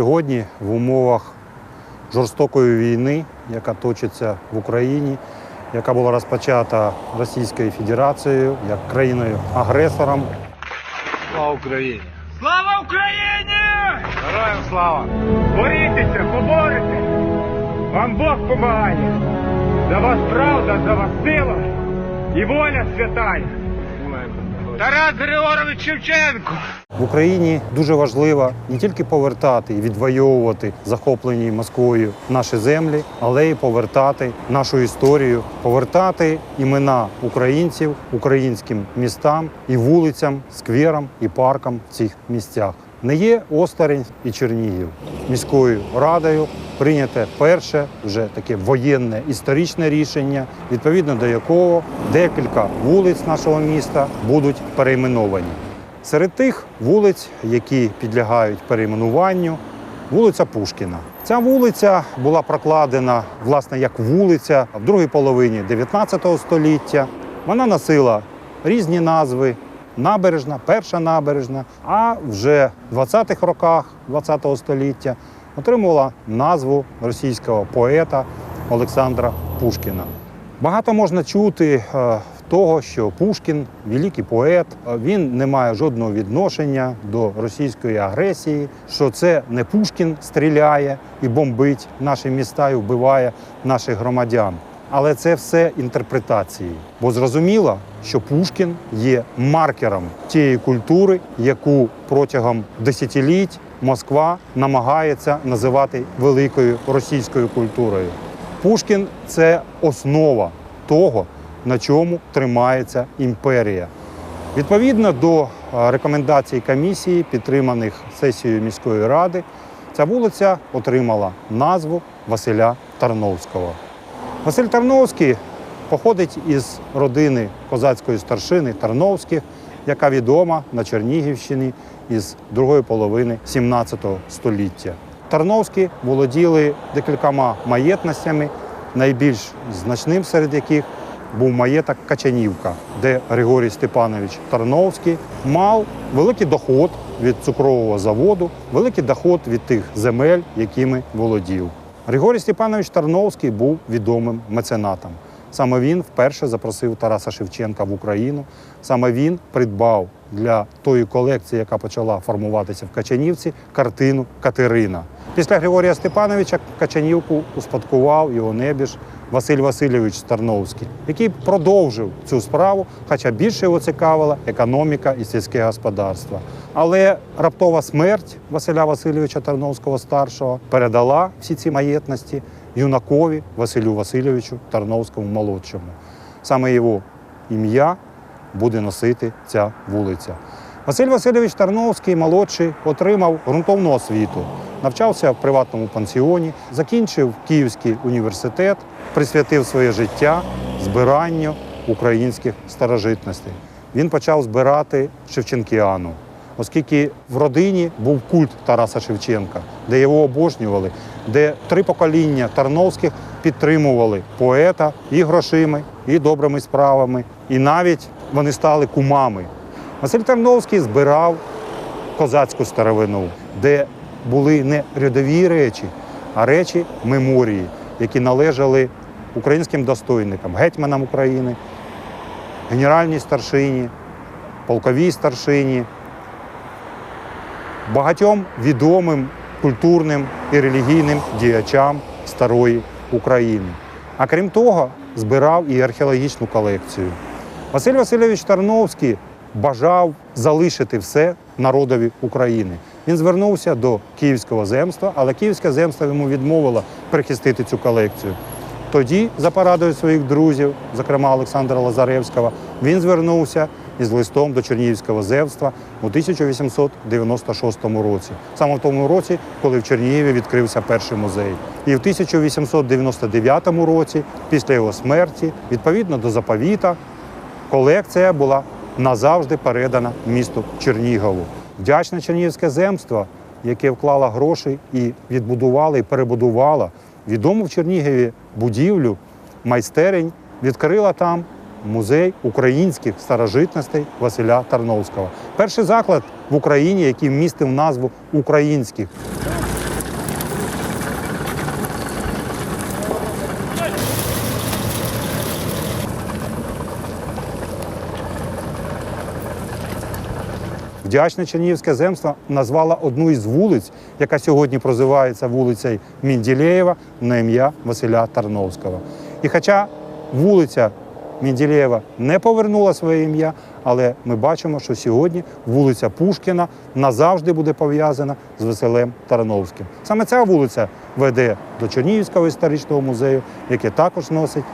сьогодні в умовах жорстокої війни, яка точиться в Україні, яка була розпочата Російською Федерацією як країною-агресором. Слава Україні! Слава Україні! Героям слава! Борітеся, поборете! Вам Бог помагає! За вас правда, за вас сила і воля святая! Тарас Григорович Шевченко! В Україні дуже важливо не тільки повертати і відвоювати захоплені Москвою наші землі, але й повертати нашу історію, повертати імена українців українським містам і вулицям, скверам і паркам в цих місцях. Не є осторонь і Чернігів міською радою прийняте перше вже таке воєнне історичне рішення, відповідно до якого декілька вулиць нашого міста будуть перейменовані. Серед тих вулиць, які підлягають перейменуванню, вулиця Пушкіна. Ця вулиця була прокладена власне як вулиця в другій половині 19 століття. Вона носила різні назви. Набережна, перша набережна, а вже в 20-х роках 20 століття отримувала назву російського поета Олександра Пушкіна. Багато можна чути е, того, що Пушкін великий поет, е, він не має жодного відношення до російської агресії, що це не Пушкін стріляє і бомбить наші міста і вбиває наших громадян. Але це все інтерпретації, бо зрозуміло, що Пушкін є маркером тієї культури, яку протягом десятиліть Москва намагається називати великою російською культурою. Пушкін це основа того, на чому тримається імперія. Відповідно до е, рекомендацій комісії, підтриманих сесією міської ради, ця вулиця отримала назву Василя Тарновського. Василь Тарновський походить із родини козацької старшини Тарновських, яка відома на Чернігівщині із другої половини 17 століття. Тарновські володіли декількома маєтностями, найбільш значним серед яких був маєток Качанівка, де Григорій Степанович Тарновський мав великий доход від цукрового заводу, великий доход від тих земель, якими володів. Григорій Степанович Тарновський був відомим меценатом. Саме він вперше запросив Тараса Шевченка в Україну. Саме він придбав для тої колекції, яка почала формуватися в Качанівці, картину Катерина. Після Григорія Степановича Качанівку успадкував його небіж Василь Васильович Тарновський, який продовжив цю справу, хоча більше його цікавила економіка і сільське господарство. Але раптова смерть Василя Васильовича Тарновського старшого передала всі ці маєтності юнакові Василю Васильовичу Тарновському молодшому. Саме його ім'я буде носити ця вулиця. Василь Васильович Тарновський молодший отримав ґрунтовну освіту, навчався в приватному пансіоні, закінчив Київський університет, присвятив своє життя збиранню українських старожитностей. Він почав збирати Шевченкіану, оскільки в родині був культ Тараса Шевченка, де його обожнювали, де три покоління Тарновських підтримували поета і грошима, і добрими справами, і навіть вони стали кумами. Василь Тарновський збирав козацьку старовину, де були не рядові речі, а речі меморії, які належали українським достойникам, гетьманам України, генеральній старшині, полковій старшині, багатьом відомим культурним і релігійним діячам старої України. А крім того, збирав і археологічну колекцію. Василь Васильович Тарновський бажав залишити все народові України. Він звернувся до Київського земства, але Київське земство йому відмовило прихистити цю колекцію. Тоді, за порадою своїх друзів, зокрема Олександра Лазаревського, він звернувся із листом до Чернігівського земства у 1896 році, саме в тому році, коли в Чернігові відкрився перший музей. І в 1899 році, після його смерті, відповідно до заповіта, колекція була назавжди передана місту Чернігову. Вдячне Чернігівське земство, яке вклало гроші і відбудувало і перебудувало відому в Чернігові будівлю майстерень, відкрила там музей українських старожитностей Василя Тарновського. Перший заклад в Україні, який містив назву українських Вдячне Чернігівське земство назвало одну із вулиць, яка сьогодні прозивається вулицею Мінділеєва, на ім'я Василя Тарновського. І хоча вулиця Мінділеєва не повернула своє ім'я, але ми бачимо, що сьогодні вулиця Пушкіна назавжди буде пов'язана з Василем Тарновським. Саме ця вулиця веде до Чернігівського історичного музею, який також носить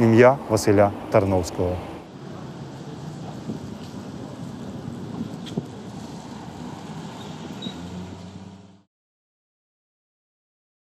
ім'я Василя Тарновського.